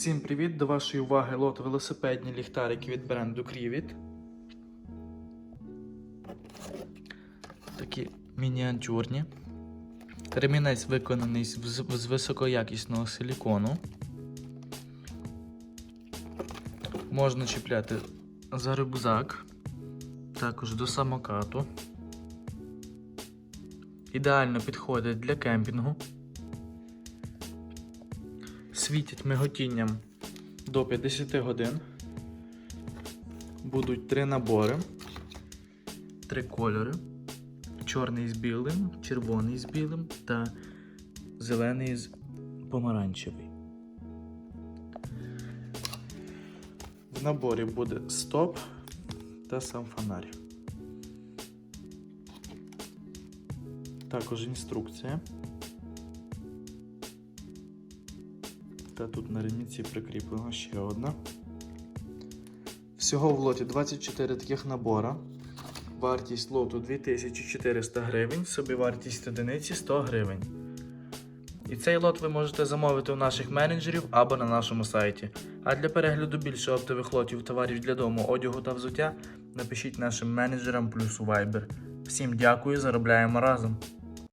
Всім привіт! До вашої уваги лот велосипедні ліхтарики від бренду Крівіт. Такі мініатюрні. Ремінець виконаний з, високоякісного силікону. Можна чіпляти за рюкзак, також до самокату. Ідеально підходять для кемпінгу. Світять миготінням до 50 годин. Будуть три набори, три кольори: чорний з білим, червоний з білим та зелений з помаранчевий. В наборі буде стоп та сам фонарь. Також інструкція. Та тут на ремінці прикріплена ще одна. Всього в лоті 24 таких набора. Вартість лоту 2400 гривень, собівартість одиниці 100 гривень. І цей лот ви можете замовити у наших менеджерів або на нашому сайті. А для перегляду більше оптових лотів товарів для дому, одягу та взуття напишіть нашим менеджерам плюс у Viber. Всім дякую, заробляємо разом!